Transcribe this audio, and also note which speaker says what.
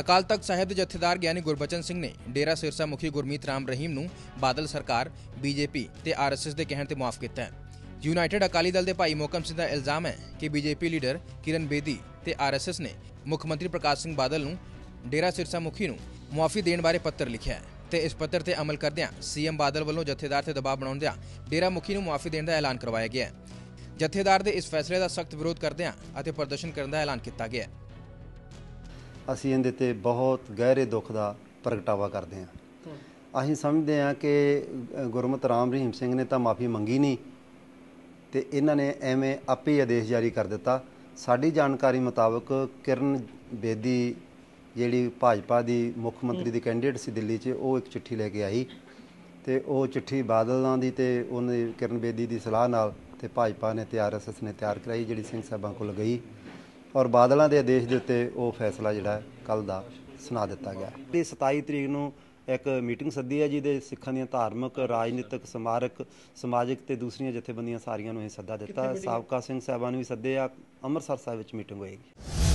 Speaker 1: ਅਕਾਲ ਤਖਤ ਸਾਹਿਬ ਦੇ ਜਥੇਦਾਰ ਗਿਆਨੀ ਗੁਰਬਚਨ ਸਿੰਘ ਨੇ ਡੇਰਾ ਸਿਰਸਾ ਮੁਖੀ ਗੁਰਮੀਤ ਰਾਮ ਰਹੀਮ ਨੂੰ ਬਾਦਲ ਸਰਕਾਰ ਬੀਜੇਪੀ ਤੇ ਆਰਐਸਐਸ ਦੇ ਕਹਿਣ ਤੇ ਮੁਆਫ ਕੀਤਾ ਹੈ। ਯੂਨਾਈਟਿਡ ਅਕਾਲੀ ਦਲ ਦੇ ਭਾਈ ਮੋਕਮ ਸਿੰਘ ਦਾ ਇਲਜ਼ਾਮ ਹੈ ਕਿ ਬੀਜੇਪੀ ਲੀਡਰ ਕਿਰਨ ਬੇਦੀ ਤੇ ਆਰਐਸਐਸ ਨੇ ਮੁੱਖ ਮੰਤਰੀ ਪ੍ਰਕਾਸ਼ ਸਿੰਘ ਬਾਦਲ ਨੂੰ ਡੇਰਾ ਸਿਰਸਾ ਮੁਖੀ ਨੂੰ ਮੁਆਫੀ ਦੇਣ ਬਾਰੇ ਪੱਤਰ ਲਿਖਿਆ ਹੈ ਤੇ ਇਸ ਪੱਤਰ ਤੇ ਅਮਲ ਕਰਦਿਆਂ ਸੀਐਮ ਬਾਦਲ ਵੱਲੋਂ ਜਥੇਦਾਰ ਤੇ ਦਬਾਅ ਬਣਾਉਂਦਿਆਂ ਡੇਰਾ ਮੁਖੀ ਨੂੰ ਮੁਆਫੀ ਦੇਣ ਦਾ ਐਲਾਨ ਕਰਵਾਇਆ ਗਿਆ ਹੈ। ਜਥੇਦਾਰ ਦੇ ਇਸ ਫੈਸਲੇ ਦਾ ਸਖਤ ਵਿਰੋਧ ਕਰਦਿਆਂ ਅਤੇ ਪ੍ਰਦਰਸ਼ਨ ਕਰਨ ਦਾ ਐਲਾਨ ਕੀਤਾ ਗਿਆ ਹੈ।
Speaker 2: ਅਸੀਂ ਇਹਦੇ ਤੇ ਬਹੁਤ ਗਹਿਰੇ ਦੁੱਖ ਦਾ ਪ੍ਰਗਟਾਵਾ ਕਰਦੇ ਹਾਂ। ਅਸੀਂ ਸਮਝਦੇ ਹਾਂ ਕਿ ਅ, ਗੁਰਮਤ ਰਾਮ ਰਹੀਮ ਸਿੰਘ ਨੇ ਤਾਂ ਮਾਫੀ ਮੰਗੀ ਨਹੀਂ ਤੇ ਇਹਨਾਂ ਨੇ ਐਵੇਂ ਆਪੇ ਆਦੇਸ਼ ਜਾਰੀ ਕਰ ਦਿੱਤਾ। ਸਾਡੀ ਜਾਣਕਾਰੀ ਮੁਤਾਬਕ ਕਿਰਨ ਬੇਦੀ ਜਿਹੜੀ ਭਾਜਪਾ ਦੀ ਮੁੱਖ ਮੰਤਰੀ ਦੀ ਕੈਂਡੀਡੇਟ ਸੀ ਦਿੱਲੀ 'ਚ ਉਹ ਇੱਕ ਚਿੱਠੀ ਲੈ ਕੇ ਆਈ ਤੇ ਉਹ ਚਿੱਠੀ ਬਾਦਲਾਂ ਦੀ ਤੇ ਉਹਨੇ ਕਿਰਨ ਬੇਦੀ ਦੀ ਸਲਾਹ ਨਾਲ ਤੇ ਭਾਜਪਾ ਨੇ ਤੇ ਆਰਐਸਐਸ ਨੇ ਤਿਆਰ ਕਰਾਈ ਜਿਹੜੀ ਸਿੰਘ ਸਾਹਿਬਾਂ ਕੋਲ ਗਈ। ਔਰ ਬਾਦਲਾਂ ਦੇ ਆਦੇਸ਼ ਦੇ ਉੱਤੇ ਉਹ ਫੈਸਲਾ ਜਿਹੜਾ ਕੱਲ ਦਾ ਸੁਣਾ ਦਿੱਤਾ ਗਿਆ। ਤੇ 27 ਤਰੀਕ ਨੂੰ ਇੱਕ ਮੀਟਿੰਗ ਸੱਦੀ ਹੈ ਜਿਹਦੇ ਸਿੱਖਾਂ ਦੀਆਂ ਧਾਰਮਿਕ ਰਾਜਨੀਤਿਕ ਸਮਾਰਕ ਸਮਾਜਿਕ ਤੇ ਦੂਸਰੀਆਂ ਜਥੇਬੰਦੀਆਂ ਸਾਰੀਆਂ ਨੂੰ ਇਹ ਸੱਦਾ ਦਿੱਤਾ। ਸਾਬਕਾ ਸਿੰਘ ਸਾਹਿਬਾਨ ਨੂੰ ਵੀ ਸੱਦੇ ਆ। ਅੰਮ੍ਰਿਤਸਰ ਸਾਹਿਬ ਵਿੱਚ ਮੀਟਿੰਗ ਹੋਏਗੀ।